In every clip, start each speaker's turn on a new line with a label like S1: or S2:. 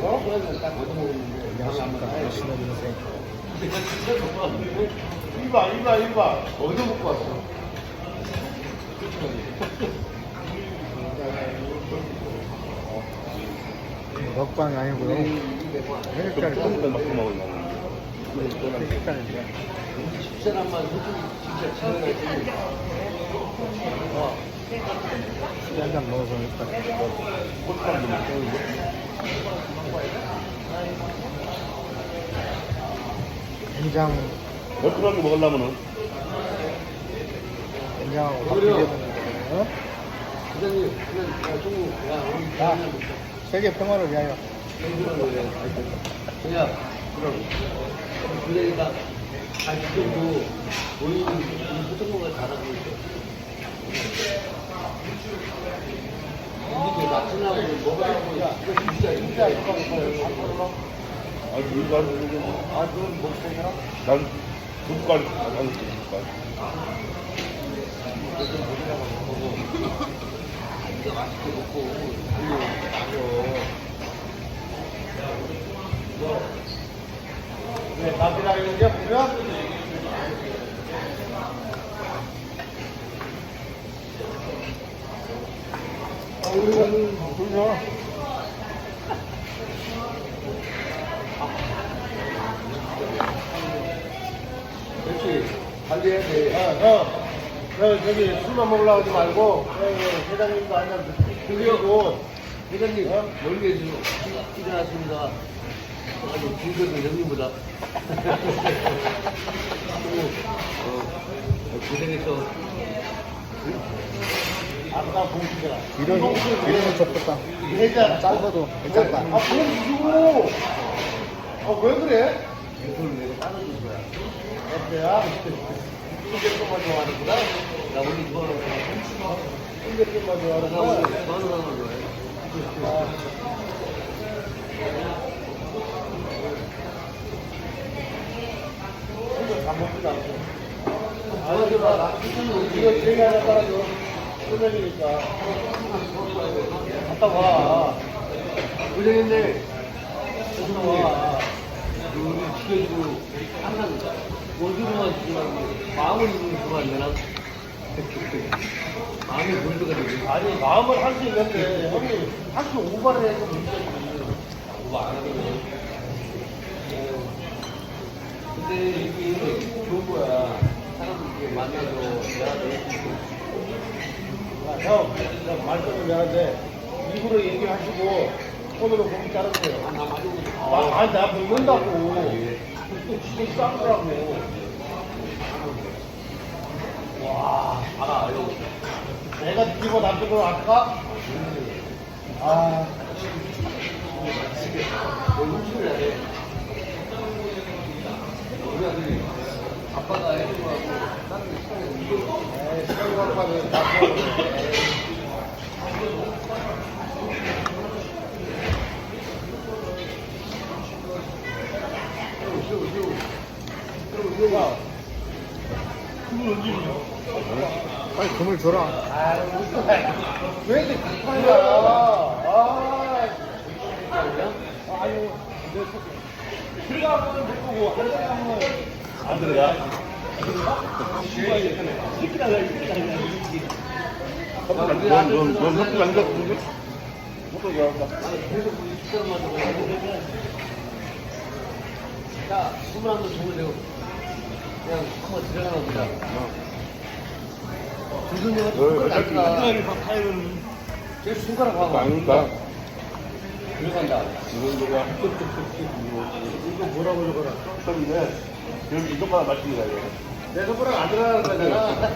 S1: 어? 딱 먹는데 진짜 좋아하는데
S2: 이봐 이봐 이봐
S1: 얻어 먹고 왔어.
S3: 먹방이 아니고요. 회식자리
S2: 조금 먹고 먹으려고.
S1: 집사람만 솔직히 진짜. 어.
S3: 술 한잔 먹어서 일단 된장,
S2: 얼큰하게 먹으려면은
S3: 된장하고 밥. 비벼 먹는
S1: 좀, 야,
S3: 자, 세계 평화를 위하여.
S1: 그냥, 그럼. 부장이가 한 지금도 본인 소통을 잘하고 있어. 이거 진짜, 진짜,
S2: 아 먹고 해라 난 물간 안 먹지 물간
S1: 이거 맛있게 먹고, 나서.
S2: 네 밥이랑 이런 게 보면
S3: 아, 불려.
S1: 그렇지. 관리해야 돼.
S2: 어, 어. 너 저기 술만 먹으려고 하지 말고 여기 회장님도 한잔 드리고
S1: 회장님, 멀리 해주고, 일어났습니다. 아주 길거든, 형님보다. 어, 고생했어.
S3: 이런, 이런 좋겠다.
S2: 회장
S3: 짧아도 괜찮다.
S2: 아 봉투 어왜 그래?
S1: 이걸 내가 따라준 거야.
S2: 어때야?
S1: 순대국만 좋아하는구나? 나 원래 좋아하는
S2: 순대국만
S1: 나
S2: 좋아하는구나
S1: 원래 좋아하는 거 좋아해.
S2: 순대 다 먹지도 않고
S1: 좋아하지 마. 나
S2: 이거 제일 하나 따라줘 소면이니까 갔다 와
S1: 고생했네. 갔다 와. 우리 지켜주고, 항상 주지 말고, 마음을 주면 좋아, 내가. 마음이 문제가 되지.
S2: 아니 마음을 할 수 있는데 형이 학교 오바를 해서 문제지
S1: 그거 안 하거든. 근데 이게 좋은 거야. 사람들 만나서 내가 내가
S2: 형, 형 말씀을 미안한데 일부러 얘기하시고 손으로 고기 자르세요.
S1: 나 맞아.
S2: 아, 아니 나 먹는다고. 또 지금 싸우더라고. 와,
S1: 알아, 이거.
S2: 내가 뒤집어 걸 아까? 아,
S1: 아빠가 해준 거하고 다른 게 시간이 이거
S2: 에이,
S3: 빨리 금을 줘라.
S2: 아, 왜 이렇게? 아, 아유, 내 들어가면 못 보고 한 번. 안 들어가? 넌 학교 안 갔는데?
S1: 야, 숨을 한번 주무세요. 그냥 한번 들어가나 보자. 내가 손가락 안 가. 제 손가락 봐봐. 들어간다.
S2: 이런 거가
S1: 이거 뭐라고 읽어라.
S2: 처음인데 여기 이것만 거야. 이거.
S1: 내 손가락 안 들어가는 거잖아.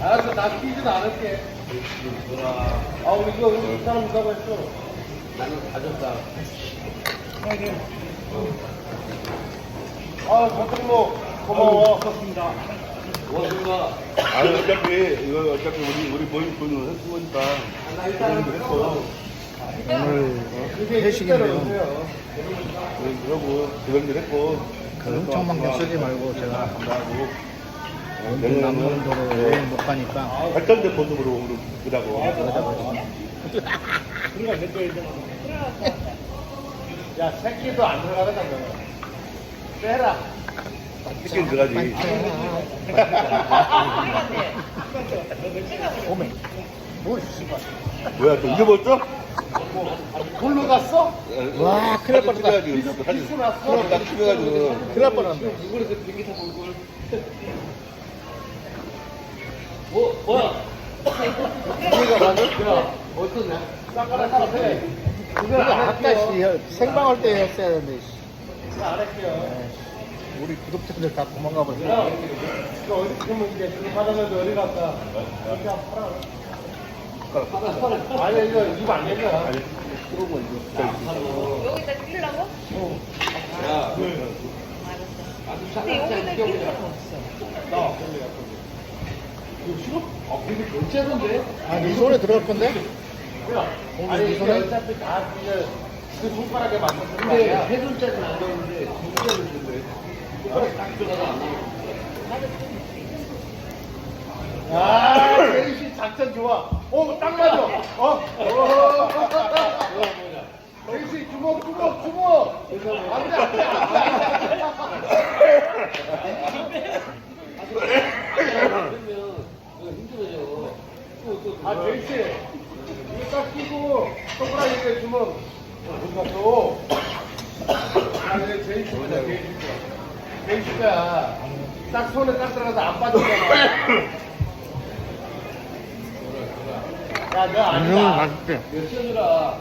S1: 알았어, 나 끼지도 않을게.
S2: 아, 우리 이거 우리 이 사람 누가 했어?
S1: 나는 가졌다.
S2: 아, 박정모 고마워.
S1: 고맙습니다.
S2: 아니 어차피 이거 어차피 우리 우리 모임 돈을 했은 거니까
S1: 나 일단은
S2: 했어.
S3: 오늘 회식인데요.
S2: 그러고 그런 일 했고
S3: 그 엄청 많게 쓰지 말고 제가
S2: 하고
S3: 원돈 남는 돈으로 여행 못 가니까
S2: 발전된 돈으로 그러고
S3: 여기다가
S2: 그러니까 내거 야, 새끼도 안 들어가겠다, 너. 빼라.
S4: 치킨 들어가지.
S3: 오메. 뭘 씨발.
S4: 뭐야, 또 잊어버렸어?
S2: 골로 갔어?
S3: 와, 큰일 날 뻔했다.
S2: 기수 났어?
S4: 딱 치매가지고.
S3: 큰일 날 뻔했네.
S1: 누구래서 비행기 타고 올 걸. 뭐 뭐야? 비행기가 맞아? 야 어떠냐?
S2: 쌍가락 하나 해.
S3: 이거 아까 씨, 생방할 때 했어야 되는데, 씨.
S2: 안 할게요.
S3: 우리 구독자들 다 도망가 버렸어.
S2: 어디 그러면 이제 그거 받아가지고 어디 갔다? 이렇게 팔아. 아니, 이거 입 안 열려.
S1: 그런 거 이거.
S5: 여기다 끼려고?
S1: 야,
S5: 알았어. 근데 여기다 끼 필요가 없어.
S2: 나. 이거 싫어? 아, 근데 결제던데?
S3: 아, 네 손에 들어갈 건데?
S2: 야, 아니,
S3: 이
S2: 이게
S3: 손에?
S2: 어차피 다 이제 그 손가락에 맞춰서
S1: 근데 세 손짜리는 안 나오는데 두 손짜리는 준대. 손가락 딱 들어가서 안
S2: 아, 제이씨 작전 좋아. 어, 딱 맞아. 어, 어. 제이씨 주먹, 주먹, 주먹. 안 돼, 안 돼, 안 돼.
S1: 그러면 이거 힘들어져. 또, 또,
S2: 아, 제이씨. 이거 딱 끼고, 이렇게 주먹. 어디 갔어? 아, 내 제이씨가, 제이씨가. 제이씨가 딱 손에 딱 들어가서 안 빠지잖아. 야, 너
S3: 음,
S2: 아니다.
S3: 맛있대.
S1: 몇 년이라